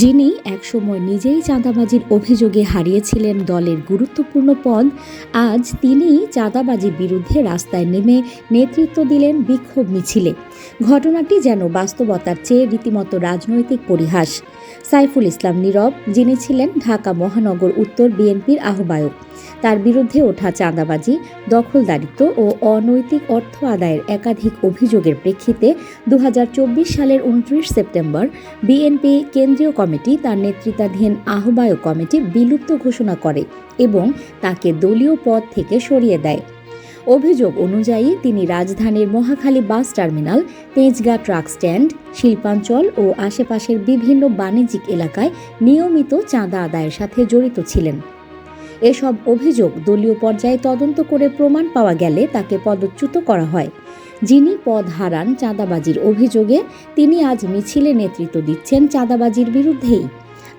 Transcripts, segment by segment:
যিনি একসময় নিজেই চাঁদাবাজির অভিযোগে হারিয়েছিলেন দলের গুরুত্বপূর্ণ পদ, আজ তিনি চাঁদাবাজির বিরুদ্ধে রাস্তায় নেমে নেতৃত্ব দিলেন বিক্ষোভ মিছিলে। ঘটনাটি যেন বাস্তবতার চেয়ে রীতিমতো রাজনৈতিক পরিহাস। সাইফুল ইসলাম নীরব, যিনি ছিলেন ঢাকা মহানগর উত্তর বিএনপির আহ্বায়ক। তার বিরুদ্ধে ওঠা চাঁদাবাজি, দখলদারিত্ব ও অনৈতিক অর্থ আদায়ের একাধিক অভিযোগের প্রেক্ষিতে দু হাজার চব্বিশ সালের উনত্রিশ সেপ্টেম্বর বিএনপি কেন্দ্রীয় কমিটি তার নেতৃত্বাধীন আহ্বায়ক কমিটি বিলুপ্ত ঘোষণা করে এবং তাকে দলীয় পদ থেকে সরিয়ে দেয়। অভিযোগ অনুযায়ী তিনি রাজধানীর Mohakhali bus terminal, Tejgaon truck stand, শিল্পাঞ্চল ও আশেপাশের বিভিন্ন বাণিজ্যিক এলাকায় নিয়মিত চাঁদা আদায়ের সাথে জড়িত ছিলেন। এসব অভিযোগ দলীয় পর্যায়ে তদন্ত করে প্রমাণ পাওয়া গেলে তাকে পদচ্যুত করা হয়। যিনি পদ হারান চাঁদাবাজির অভিযোগে, তিনি আজ মিছিলে নেতৃত্ব দিচ্ছেন চাঁদাবাজির বিরুদ্ধেই।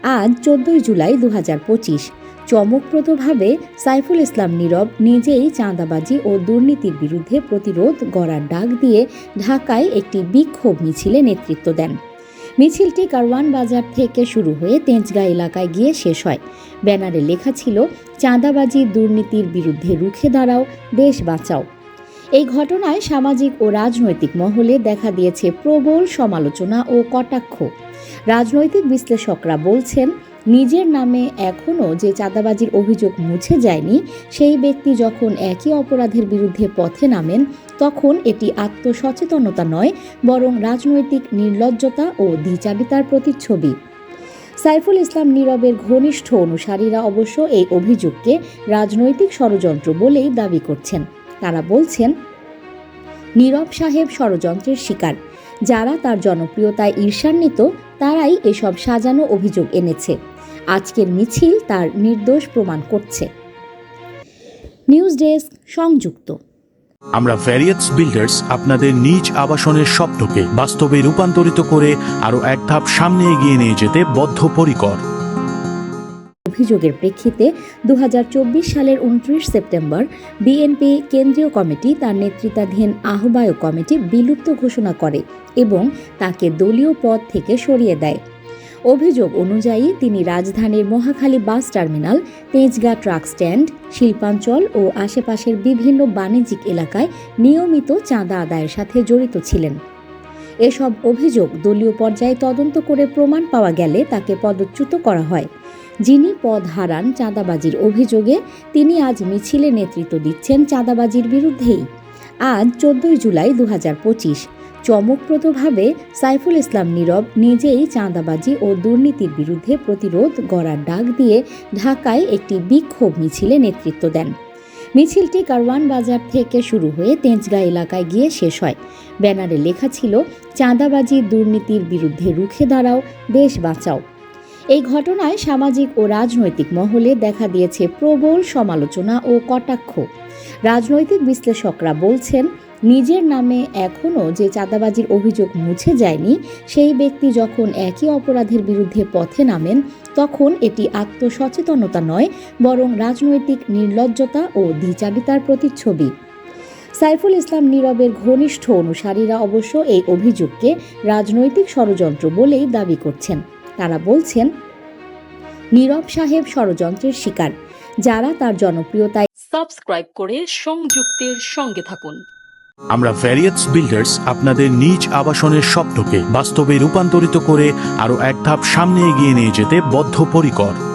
আজ চোদ্দই জুলাই দু হাজার পঁচিশ। চমকপ্রদভাবে সাইফুল ইসলাম নীরব নিজেই চাঁদাবাজি ও দুর্নীতির বিরুদ্ধে প্রতিরোধ গড়ার ডাক দিয়ে ঢাকায় একটি বিক্ষোভ মিছিলে নেতৃত্ব দেন। মিছিলটি কারওয়ান বাজার থেকে শুরু হয়ে তেজগাঁ এলাকায় গিয়ে শেষ হয়। ব্যানারে লেখা ছিল, চাঁদাবাজি দুর্নীতির বিরুদ্ধে রুখে দাঁড়াও, দেশ বাঁচাও। এই ঘটনায় সামাজিক ও রাজনৈতিক মহলে দেখা দিয়েছে প্রবল সমালোচনা ও কটাক্ষ। রাজনৈতিক বিশ্লেষকরা বলছেন নিজের নামে এখনও যে চাঁদাবাজির অভিযোগ মুছে যায়নি, সেই ব্যক্তি যখন একই অপরাধের বিরুদ্ধে পথে নামেন, তখন এটি আত্মসচেতনতা নয়, বরং রাজনৈতিক নির্লজ্জতা ও দ্বিচারিতার প্রতিচ্ছবি। সাইফুল ইসলাম নীরবের ঘনিষ্ঠ অনুসারীরা অবশ্য এই অভিযোগকে রাজনৈতিক ষড়যন্ত্র বলেই দাবি করছেন। তারা বলছেন, নীরব সাহেব ষড়যন্ত্রের শিকার। যারা তার জনপ্রিয়তায় ঈর্ষান্বিত, তারাই এসব সাজানো অভিযোগ এনেছে। আজকের মিছিল তার নির্দোষ প্রমাণ করছে। নিউজ ডেস্ক, সংযুক্ত। আমরা ভ্যারিয়েটস বিল্ডার্স আপনাদের নিজ আবাসনের স্বপ্নকে বাস্তবে রূপান্তরিত করে আরও এক ধাপ সামনে এগিয়ে নিয়ে যেতে বদ্ধপরিকর। অভিযোগের প্রেক্ষিতে দু হাজার চব্বিশ সালের উনত্রিশ সেপ্টেম্বর বিএনপি কেন্দ্রীয় কমিটি তার নেতৃত্বাধীন আহ্বায়ক কমিটি বিলুপ্ত ঘোষণা করে এবং তাকে দলীয় পদ থেকে সরিয়ে দেয়। অভিযোগ অনুযায়ী তিনি রাজধানীর Mohakhali bus terminal, Tejgaon truck stand, শিল্পাঞ্চল ও আশেপাশের বিভিন্ন বাণিজ্যিক এলাকায় নিয়মিত চাঁদা আদায়ের সাথে জড়িত ছিলেন। এসব অভিযোগ দলীয় পর্যায়ে তদন্ত করে প্রমাণ পাওয়া গেলে তাকে পদচ্যুত করা হয়। যিনি পদ হারান চাঁদাবাজির অভিযোগে, তিনি আজ মিছিলে নেতৃত্ব দিচ্ছেন চাঁদাবাজির বিরুদ্ধেই। আজ চোদ্দই জুলাই দু হাজার পঁচিশ। চমকপ্রদভাবে সাইফুল ইসলাম নীরব নিজেই চাঁদাবাজি ও দুর্নীতির বিরুদ্ধে প্রতিরোধ গড়ার ডাক দিয়ে ঢাকায় একটি বিক্ষোভ মিছিলে নেতৃত্ব দেন। মিছিলটি কারওয়ান বাজার থেকে শুরু হয়ে তেঁজগাঁ এলাকায় গিয়ে শেষ হয়। ব্যানারে লেখা ছিল, চাঁদাবাজি দুর্নীতির বিরুদ্ধে রুখে দাঁড়াও, দেশ বাঁচাও। এই ঘটনায় সামাজিক ও রাজনৈতিক মহলে দেখা দিয়েছে প্রবল সমালোচনা ও কটাক্ষ। রাজনৈতিক বিশ্লেষকরা বলছেন, নিজের নামে এখনও যে চাঁদাবাজির অভিযোগ মুছে যায়নি, সেই ব্যক্তি যখন একই অপরাধের বিরুদ্ধে পথে নামেন, তখন এটি আত্মসচেতনতা নয়, বরং রাজনৈতিক নির্লজ্জতা ও দ্বিচারিতার প্রতিচ্ছবি। সাইফুল ইসলাম নীরবের ঘনিষ্ঠ অনুসারীরা অবশ্য এই অভিযোগকে রাজনৈতিক ষড়যন্ত্র বলেই দাবি করছেন। তারা বলছেন নীরব সাহেব ষড়যন্ত্রের শিকার। যারা তার জনপ্রিয়তায় সাবস্ক্রাইব করে সংযুক্তের সঙ্গে থাকুন। আমরা ভ্যারিয়েটস বিল্ডার্স আপনাদের নিজ আবাসনের স্বপ্নকে বাস্তবে রূপান্তরিত করে আরও এক ধাপ সামনে এগিয়ে নিয়ে যেতে বদ্ধপরিকর।